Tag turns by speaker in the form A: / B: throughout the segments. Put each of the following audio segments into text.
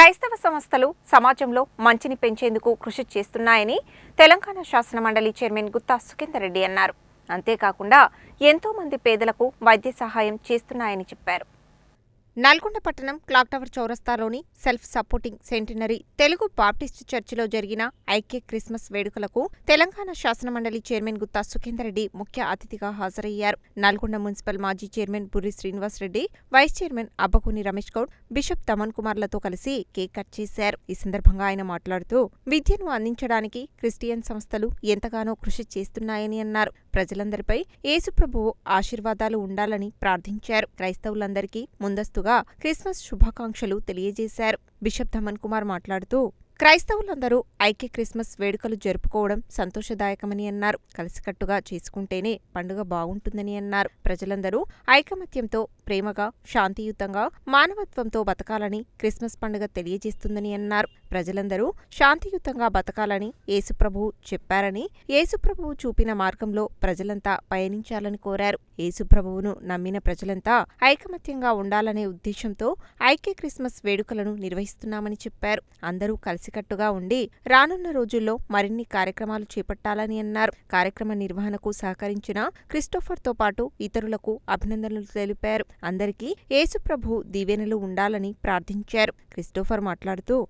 A: క్రైస్తవ సంస్థలు సమాజంలో మంచిని పెంచేందుకు కృషి చేస్తున్నాయని తెలంగాణ శాసన మండలి చైర్మన్ గుత్తా సుఖేందర్ రెడ్డి అన్నారు. అంతేకాకుండా ఎంతో మంది పేదలకు వైద్య సహాయం చేస్తున్నాయని చెప్పారు. నల్గొండ పట్టణం clock tower చౌరస్తాలోని self supporting centenary Telugu Baptist చర్చిలో జరిగిన ఐక్య క్రిస్మస్ వేడుకలకు తెలంగాణ శాసనమండలి చైర్మన్ గుత్తా సుఖేందర్ రెడ్డి ముఖ్య అతిథిగా హాజరయ్యారు. నల్గొండ మున్సిపల్ మాజీ chairman Burri Srinivas Reddy vice chairman Abbakuni Ramesh Goud bishop Taman కుమార్లతో కలిసి కేక్ కట్ చేశారు. ఈ సందర్భంగా ఆయన మాట్లాడుతూ విద్యను అందించడానికి క్రిస్టియన్ సంస్థలు ఎంతగానో కృషి చేస్తున్నాయని అన్నారు. ప్రజలందరిపై యేసుప్రభువు ఆశీర్వాదాలు ఉండాలని ప్రార్థించారు. క్రైస్తవులందరికీ ముందస్తుగా క్రిస్మస్ శుభాకాంక్షలు తెలియజేశారు. బిషప్ ధమన్ కుమార్ మాట్లాడుతూ క్రైస్తవులందరూ ఐక్య క్రిస్మస్ వేడుకలు జరుపుకోవడం సంతోషదాయకమని అన్నారు. కలిసికట్టుగా చేసుకుంటేనే పండుగ బాగుంటుందని అన్నారు. ప్రజలందరూ ఐకమత్యంతో ప్రేమగా శాంతియుతంగా మానవత్వంతో బతకాలని క్రిస్మస్ పండుగ తెలియజేస్తుందని అన్నారు. ప్రజలందరూ శాంతియుతంగా బతకాలని యేసుప్రభు చెప్పారని యేసుప్రభువు చూపిన మార్గంలో ప్రజలంతా పయనించాలని కోరారు. యేసుప్రభువును నమ్మిన ప్రజలంతా ఐకమత్యంగా ఉండాలనే ఉద్దేశంతో ఐక్య క్రిస్మస్ వేడుకలను నిర్వహిస్తున్నామని చెప్పారు. అందరూ కలిసికట్టుగా ఉండి రానున్న రోజుల్లో మరిన్ని కార్యక్రమాలు చేపట్టాలని అన్నారు. కార్యక్రమ నిర్వహణకు సహకరించిన క్రిస్టోఫర్తో పాటు ఇతరులకు అభినందనలు తెలిపారు. అందరికీ యేసుప్రభు దీవెనలు ఉండాలని ప్రార్థించారు. క్రిస్టోఫర్ మాట్లాడుతూ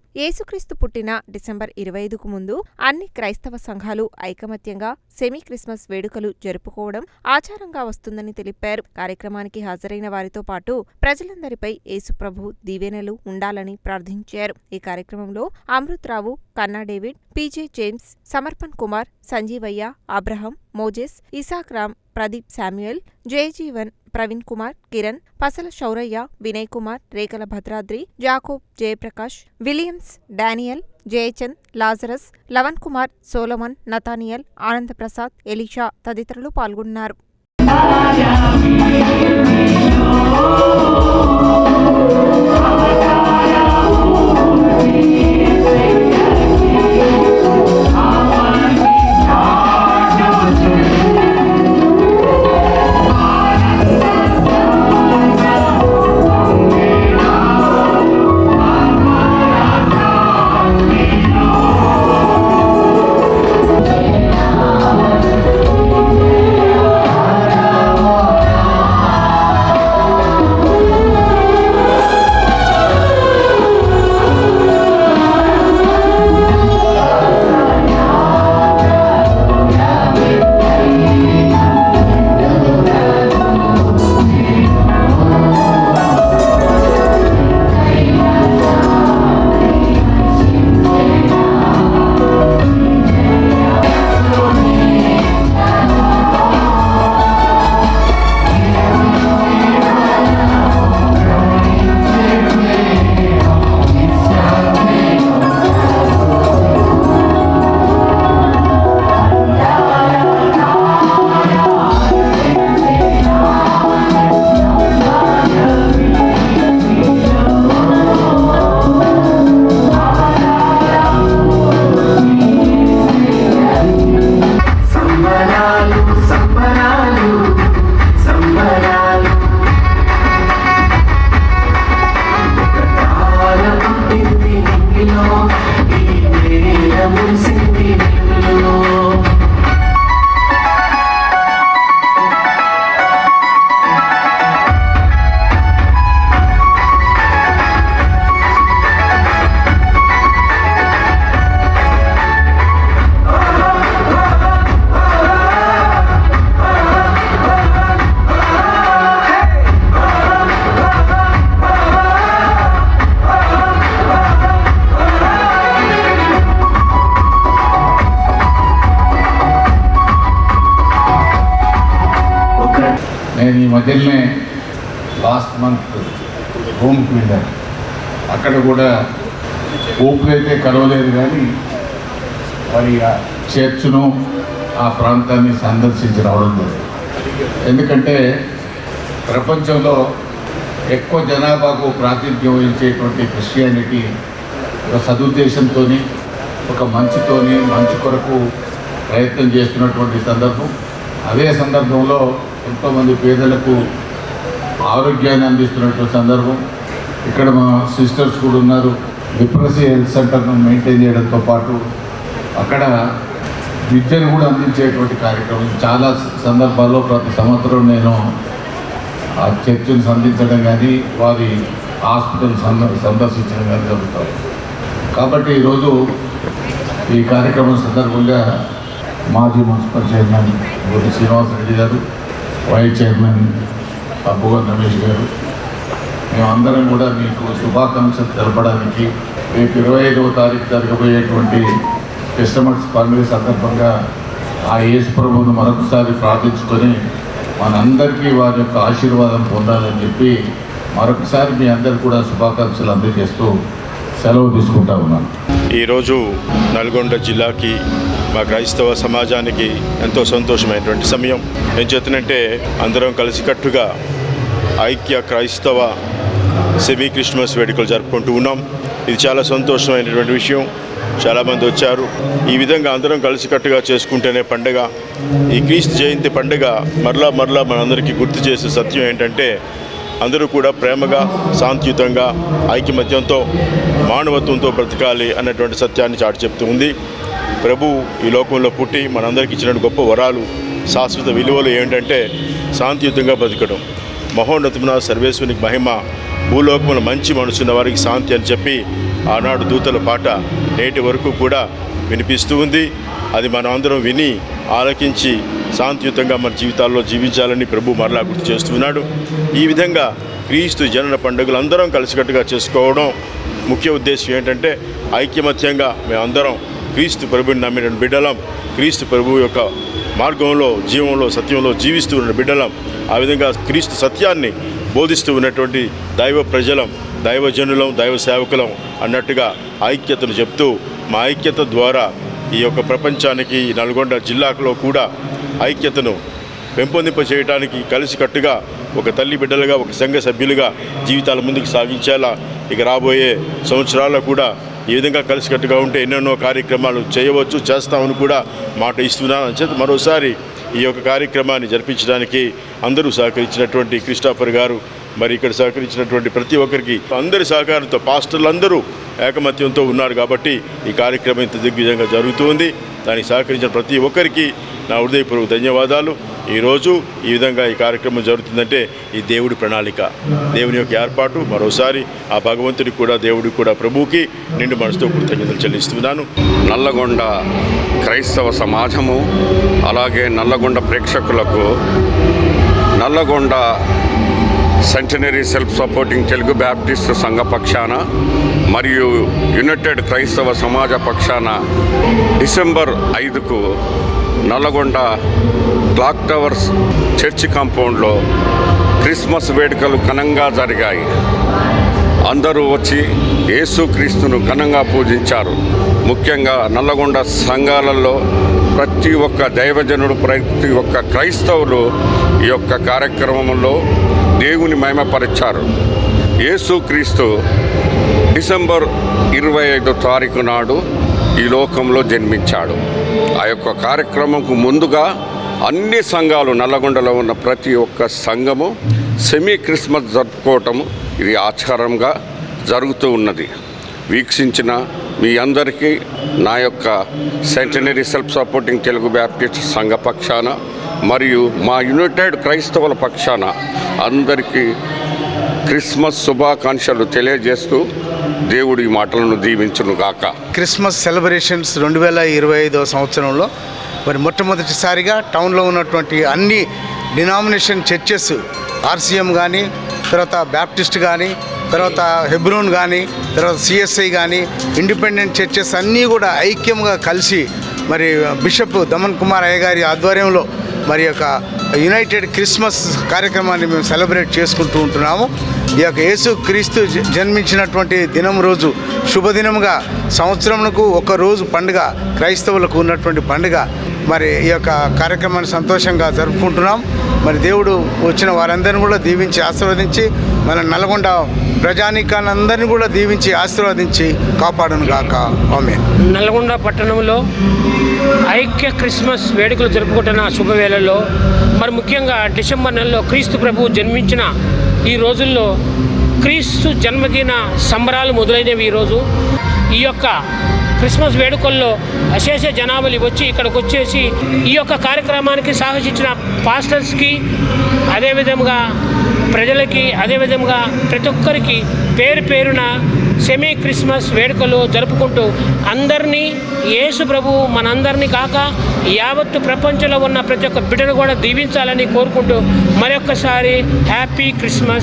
A: యేసుక్రీస్తు పుట్టిన డిసెంబర్ ఇరవై ఐదుకు ముందు అన్ని క్రైస్తవ సంఘాలు ఐకమత్యంగా సెమీ క్రిస్మస్ వేడుకలు జరుపుకోవడం ఆచారంగా వస్తుందని తెలిపారు. కార్యక్రమానికి హాజరైన వారితో పాటు ప్రజలందరిపై యేసుప్రభు దీవెనలు ఉండాలని ప్రార్థించారు. ఈ కార్యక్రమంలో Amritrao Kanna David PJ James Samarpan Kumar Sanjeevaiah Abraham Moses Isaac Ram Pradeep Samuel Jayajeevan Praveen Kumar Kiran Pasala Shouraiah Vinay Kumar Rekhala Bhadradri Jacob Jayaprakash Williams Daniel Jayachand Lazarus Lavan Kumar Solomon Nathaniel Anandprasad Elisha తదితరులు పాల్గొన్నారు.
B: నేను ఈ మధ్యలోనే last month హోమ్కి వెళ్ళాను అక్కడ కూడా ఊపిరైతే కలవలేదు కానీ మరి ఆ చర్చ్ను ఆ ప్రాంతాన్ని సందర్శించి రావడం లేదు ఎందుకంటే ప్రపంచంలో ఎక్కువ జనాభాకు ప్రాతినిధ్యం వహించేటువంటి క్రిస్టియానిటీ ఒక సదుద్దేశంతో ఒక మంచితోని మంచి కొరకు ప్రయత్నం చేస్తున్నటువంటి సందర్భం. అదే సందర్భంలో ఎంతోమంది పేదలకు ఆరోగ్యాన్ని అందిస్తున్నటువంటి సందర్భం. ఇక్కడ మా సిస్టర్స్ కూడా ఉన్నారు. లిప్రసీ హెల్త్ సెంటర్ను మెయింటైన్ చేయడంతో పాటు అక్కడ విద్యను కూడా అందించేటువంటి కార్యక్రమం. చాలా సందర్భాల్లో ప్రతి సంవత్సరం నేను ఆ చర్చను సంధించడం కానీ వారి హాస్పిటల్ సంద సందర్శించడం కానీ జరుగుతాయి. కాబట్టి ఈరోజు ఈ కార్యక్రమం సందర్భంగా మాజీ మున్సిపల్ చైర్మన్ గురి శ్రీనివాసరెడ్డి గారు వైస్ చైర్మన్ అబ్బుగర్ రమేష్ గారు మేమందరం కూడా మీకు శుభాకాంక్షలు తెలపడానికి రేపు ఇరవై ఐదవ తారీఖు జరగబోయేటువంటి కస్టమర్స్ పండుగ సందర్భంగా ఆ యేసు ప్రభువును మరొకసారి ప్రార్థించుకొని మనందరికీ వారి యొక్క ఆశీర్వాదం పొందాలని చెప్పి మరొకసారి మీ అందరికీ కూడా శుభాకాంక్షలు అందజేస్తూ సెలవు తీసుకుంటా ఉన్నాను.
C: ఈరోజు నల్గొండ జిల్లాకి మా క్రైస్తవ సమాజానికి ఎంతో సంతోషమైనటువంటి సమయం. ఏం చేతనంటే అందరం కలిసికట్టుగా ఐక్య క్రైస్తవ సెమీ క్రిస్మస్ వేడుకలు జరుపుకుంటూ ఉన్నాం. ఇది చాలా సంతోషమైనటువంటి విషయం. చాలామంది వచ్చారు. ఈ విధంగా అందరం కలిసికట్టుగా చేసుకుంటేనే పండుగ. ఈ క్రీస్తు జయంతి పండుగ మరలా మరలా మనందరికీ గుర్తు చేసే సత్యం ఏంటంటే అందరూ కూడా ప్రేమగా శాంతియుతంగా ఐక్యమత్యంతో మానవత్వంతో బ్రతకాలి అన్నటువంటి సత్యాన్ని చాటి చెప్తూ ఉంది. ప్రభు ఈ లోకంలో పుట్టి మనందరికి ఇచ్చిన గొప్ప వరాలు శాశ్వత విలువలు ఏంటంటే శాంతియుతంగా బతకడం మహోన్నతమున సర్వేశ్వరునికి మహిమ భూలోకములు మంచి మనసున్న వారికి శాంతి అని చెప్పి ఆనాడు దూతల పాట నేటి వరకు కూడా వినిపిస్తూ ఉంది. అది మనం అందరం విని ఆలకించి శాంతియుతంగా మన జీవితాల్లో జీవించాలని ప్రభు మరలా గుర్తు చేస్తున్నాడు. ఈ విధంగా క్రీస్తు జనన పండుగలు అందరం కలిసికట్టుగా చేసుకోవడం ముఖ్య ఉద్దేశం ఏంటంటే ఐక్యమత్యంగా మేమందరం క్రీస్తు ప్రభుని నమ్మిన బిడ్డలం క్రీస్తు ప్రభు యొక్క మార్గంలో జీవంలో సత్యంలో జీవిస్తూ ఉన్న బిడ్డలం ఆ విధంగా క్రీస్తు సత్యాన్ని బోధిస్తూ ఉన్నటువంటి దైవ ప్రజలం దైవజనులం దైవ సేవకులం అన్నట్టుగా ఐక్యతను చెప్తూ మా ఐక్యత ద్వారా ఈ యొక్క ప్రపంచానికి నల్గొండ జిల్లాలో కూడా ఐక్యతను పెంపొందింప చేయడానికి కలిసికట్టుగా ఒక తల్లి బిడ్డలుగా ఒక సంఘ సభ్యులుగా జీవితాల ముందుకు సాగించేలా ఇక రాబోయే సంవత్సరాల్లో కూడా ఈ విధంగా కలిసికట్టుగా ఉంటే ఎన్నెన్నో కార్యక్రమాలు చేయవచ్చు చేస్తామని కూడా మాట ఇస్తున్నాను. అంచేత మరోసారి ఈ యొక్క కార్యక్రమాన్ని జరిపించడానికి అందరూ సహకరించినటువంటి క్రిస్టాఫర్ గారు మరి ఇక్కడ సహకరించినటువంటి ప్రతి ఒక్కరికి అందరి సహకారంతో పాస్టర్లు అందరూ ఏకమత్యంతో ఉన్నారు కాబట్టి ఈ కార్యక్రమం ఇంత దిగ్విజయంగా జరుగుతుంది దానికి సహకరించిన ప్రతి ఒక్కరికి నా హృదయపూర్వక ధన్యవాదాలు. ఈరోజు ఈ విధంగా ఈ కార్యక్రమం జరుగుతుందంటే ఈ దేవుడి ప్రణాళిక. దేవుని యొక్క ఏర్పాటు మరోసారి ఆ భగవంతుడికి కూడా దేవుడికి కూడా ప్రభువుకి నిండు మనసుతో కృతజ్ఞతలు చెల్లిస్తున్నాను.
D: నల్లగొండ క్రైస్తవ సమాజము అలాగే నల్లగొండ ప్రేక్షకులకు Nalgonda centenary self supporting Telugu Baptist సంఘ పక్షాన మరియు యునైటెడ్ క్రైస్తవ సమాజ పక్షాన డిసెంబర్ ఐదుకు నల్లగొండ క్లాక్ టవర్స్ చర్చి కాంపౌండ్లో క్రిస్మస్ వేడుకలు ఘనంగా జరిగాయి. అందరూ వచ్చి యేసుక్రీస్తును ఘనంగా పూజించారు. ముఖ్యంగా నల్లగొండ సంఘాలలో ప్రతి ఒక్క దైవజనుడు ప్రతి ఒక్క క్రైస్తవులు ఈ యొక్క కార్యక్రమంలో దేవుని మహిమపరిచారు. యేసుక్రీస్తు డిసెంబర్ ఇరవై ఐదో తారీఖు నాడు ఈ లోకంలో జన్మించాడు. ఆ యొక్క కార్యక్రమంకు ముందుగా అన్ని సంఘాలు నల్లగొండలో ఉన్న ప్రతి ఒక్క సంఘము సెమీ క్రిస్మస్ జరుపుకోవటం ఇది ఆచారంగా జరుగుతూ ఉన్నది. వీక్షించిన మీ అందరికీ నా యొక్క centenary self supporting Telugu Baptist సంఘ పక్షాన మరియు మా యునైటెడ్ క్రైస్తవుల పక్షాన అందరికీ క్రిస్మస్ శుభాకాంక్షలు తెలియజేస్తూ దేవుడి మాటలను దీవించును గాక.
E: క్రిస్మస్ సెలబ్రేషన్స్ రెండు వేల ఇరవై ఐదవ సంవత్సరంలో మరి మొట్టమొదటిసారిగా టౌన్లో ఉన్నటువంటి అన్ని డినామినేషన్ చర్చెస్ ఆర్సీఎం కానీ తర్వాత బ్యాప్టిస్ట్ కానీ తర్వాత హెబ్రోన్ కానీ తర్వాత సిఎస్ఐ కానీ ఇండిపెండెంట్ చర్చెస్ అన్నీ కూడా ఐక్యంగా కలిసి మరి బిషప్ దమన్ కుమార్ అయ్య గారి ఆధ్వర్యంలో మరి యొక్క యునైటెడ్ క్రిస్మస్ కార్యక్రమాన్ని మేము సెలబ్రేట్ చేసుకుంటూ ఉంటున్నాము. ఈ యొక్క యేసు క్రీస్తు జన్మించినటువంటి దినం రోజు శుభదినముగా సంవత్సరమునకు ఒక రోజు పండుగ క్రైస్తవులకు ఉన్నటువంటి పండుగ. మరి ఈ యొక్క కార్యక్రమాన్ని సంతోషంగా జరుపుకుంటున్నాం. మరి దేవుడు వచ్చిన వారందరిని కూడా దీవించి ఆశీర్వదించి మన నల్గొండ ప్రజానీకాన్ని కూడా దీవించి ఆశీర్వదించి కాపాడును గాక. ఆమె
F: నల్గొండ పట్టణంలో ఐక్య క్రిస్మస్ వేడుకలు జరుపుకుంటున్న శుభవేళల్లో మరి ముఖ్యంగా డిసెంబర్ నెలలో క్రీస్తు ప్రభు జన్మించిన ఈ రోజుల్లో క్రీస్తు జన్మదిన సంబరాలు మొదలైనవి ఈరోజు. ఈ యొక్క క్రిస్మస్ వేడుకల్లో అశేష జనాభాలు వచ్చి ఇక్కడికి వచ్చేసి ఈ యొక్క కార్యక్రమానికి సాహసించిన పాస్టర్స్కి అదేవిధంగా ప్రజలకి అదేవిధంగా ప్రతి ఒక్కరికి పేరు పేరున సెమీ క్రిస్మస్ వేడుకలు జరుపుకుంటూ అందరినీ యేసు ప్రభు మనందరినీ కాక యావత్తు ప్రపంచంలో ఉన్న ప్రతి ఒక్క బిడ్డను కూడా దీవించాలని కోరుకుంటూ మరొక్కసారి హ్యాపీ క్రిస్మస్